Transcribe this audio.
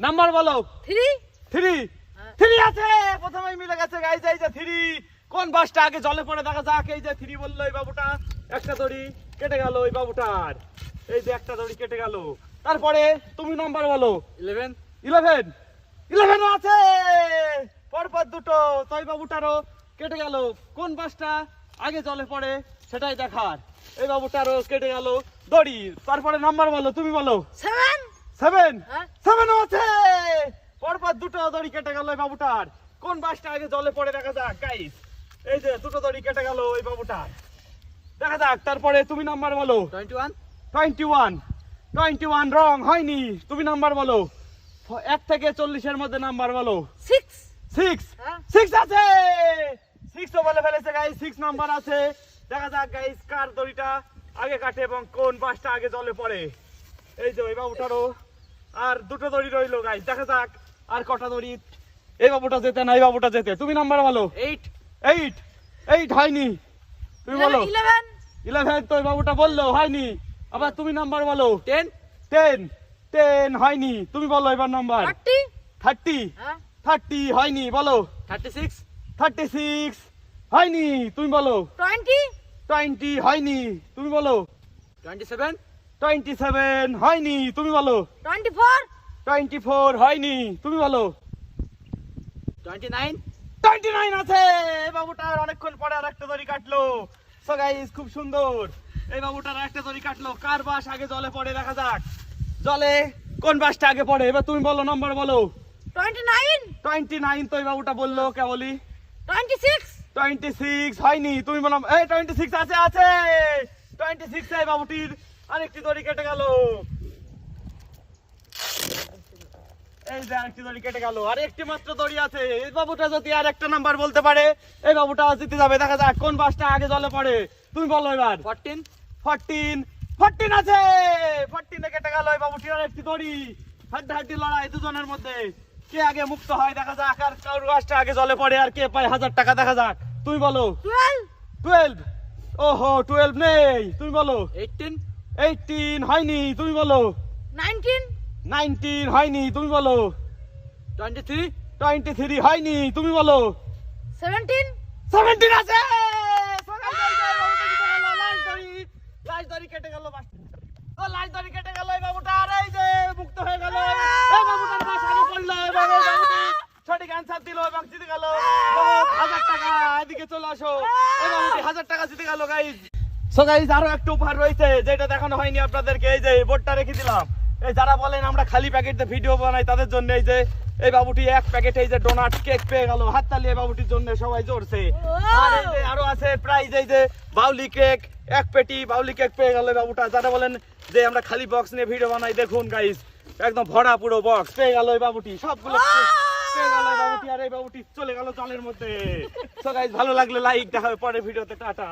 Number বলো। Three three. Three আছে! প্রথমেই মিলে গেছে গাইজ এই যে থ্রি কোন বাসটা আগে জলে পড়ে? দেখা যাক এই যে থ্রি বলল এই বাবুটা। একটা দড়ি কেটে গেল ওই বাবুটার। এই যে একটা দড়ি কেটে গেল। তারপরে তুমি নাম্বার বলো। ইলেভেন ইলেভেন ইলেভেনও আছে! পরপর দুটো। তো ওই বাবুটারও কেটে গেল। কোন বাসটা আগে জলে পড়ে সেটাই দেখার। এই বাবুটারও কেটে গেল দড়ি। তারপরে নাম্বার বলো তুমি বলো। সেভেন সেভেন হ্যাঁ? সেভেনও আছে! পরপর দুটো দড়ি কেটে গেল ওই বাবুটার। কোন বাসটা আগে জলে পড়ে দেখা যাক? গাইস এই যে দুটো দড়ি কেটে গেল ওই বাবুটার। দেখা যাক তারপরে তুমি নাম্বার বলো। Twenty one twenty one twenty one রং হয়নি। তুমি নাম্বার বলো। এক থেকে চল্লিশের মধ্যে নাম্বার বলো। সিক্স সিক্স হ্যাঁ। সিক্স আছে! সিক্সও বলে ফেলেছে গাইস সিক্স নাম্বার আছে। দেখা যাক গাইস কার দড়িটা আগে কাটে এবং কোন বাসটা আগে জলে পড়ে। এই যে ওই বাবুটারও। আর দুটো দড়ি রইল গাইস দেখা যাক আর কটা দড়ি। এই বাবুটা যেতে না এই বাবুটা যেতে। তুমি নাম্বার বলো। এইট এইট এইট হয়নি। তুমি বলো। ইলেভেন ইলেভেন তো ওই বাবুটা বলল হয়নি। আবার তুমি নাম্বার বলো। টেন টেন টেন হয়নি। তুমি বলো এবার নাম্বার থার্টি থার্টি হ্যাঁ। থার্টি হয়নি বলো। থার্টি সিক্স থার্টি সিক্স হয়নি তুমি বলো। টোয়েন্টি টোয়েন্টি হয়নি তুমি বলো। টোয়েন্টি সেভেন টোয়েন্টি সেভেন হয়নি তুমি বলো। Twenty four? টোয়েন্টি ফোর হয়নি তুমি বলো। Twenty nine? টোয়েন্টি নাইন আছে! এই বাবুটার অনেকক্ষণ পরে আর একটা দড়ি কাটলো। সো গাইস খুব সুন্দর। এই বাবুটার একটা দড়ি কাটলো। কার বাস আগে জলে পড়ে দেখা যাক। জলে কোন বাসটা আগে পড়ে? এবার তুমি বলো নাম্বার বলো। Twenty nine? টোয়েন্টি নাইন তো এই বাবুটা বলল কেবলই টোয়েন্টি সিক্স? টোয়েন্টি সিক্স হয়নি তুমি বলো এই টোয়েন্টি সিক্স আছে আছে! টোয়েন্টি সিক্স এই বাবুটির আরেকটি দড়ি কেটে গেল। এই যে আরেকটি দড়ি কেটে গেল। আর একটি মাত্র দড়ি আছে। এই বাবুটা যদি আর একটা নাম্বার বলতে পারে এই বাবুটা জিতে যাবে। দেখা যাক কোন বাসটা আগে জলে পড়ে। তুমি বলো এবার। ফোরটিন ফোরটিন ফোরটিন আছে! ফোরটিনে কেটে গেল এই বাবুটির আর একটি দড়ি। হাড্ডাহাড্ডি লড়াই দুজনের মধ্যে। কে আগে মুক্ত হয় দেখা যাক আর কার গাছটা আগে জলে পড়ে আর কে পায় হাজার টাকা দেখা যাক। তুমি বলো। টুয়েলভ টুয়েলভ ওহো টুয়েলভ নেই। তুমি বলো। এইটিন এইটিন হয়নি তুমি বলো। নাইনটিন নাইনটিন হয়নি তুমি বলো। টোয়েন্টি থ্রি টোয়েন্টি থ্রি হয়নি তুমি বলো। সেভেন্টিন সেভেন্টিন আছে! দড়ি, কেটে গেল ও দড়ি কেটে গেল এই বাবুটা। আর এই যে মুক্ত হয়ে গেল। এই বাবুটার বাস পড়ল এবং এই বাবুটি। সঠিক অ্যান্সার দিল এবং জিতে গেল। হাজার টাকা এদিকে চলে আসো। এই বাবুটি হাজার টাকা জিতে গেল গাইজ সো গাইজ আরও একটা উপহার রয়েছে যেটা দেখানো হয়নি আপনাদেরকে। এই যে বোর্ডটা রেখে দিলাম। এই যারা বলেন আমরা খালি প্যাকেট ভিডিও বানাই তাদের জন্য এই যে এই বাবুটি এক প্যাকেট এই যে ডোনাট কেক পেয়ে গেল। হাততালি এই বাবুটির জন্য সবাই জোরছে আর এই যে আরও আছে প্রাইজ এই যে বাউলি কেক এক পেটি বাউলি কেক পেয়ে গেল বাবুটা। যারা বলেন যে আমরা খালি বক্স নিয়ে ভিডিও বানাই দেখুন গাইজ একদম ভরা পুরো বক্স পেয়ে গেল এই বাবুটি। সবগুলো পেয়ে গেল এই বাবুটি আর এই বাবুটি চলে গেল জলের মধ্যে। সো গাইজ ভালো লাগলে লাইক দেখা হবে পরের ভিডিওতে টাটা।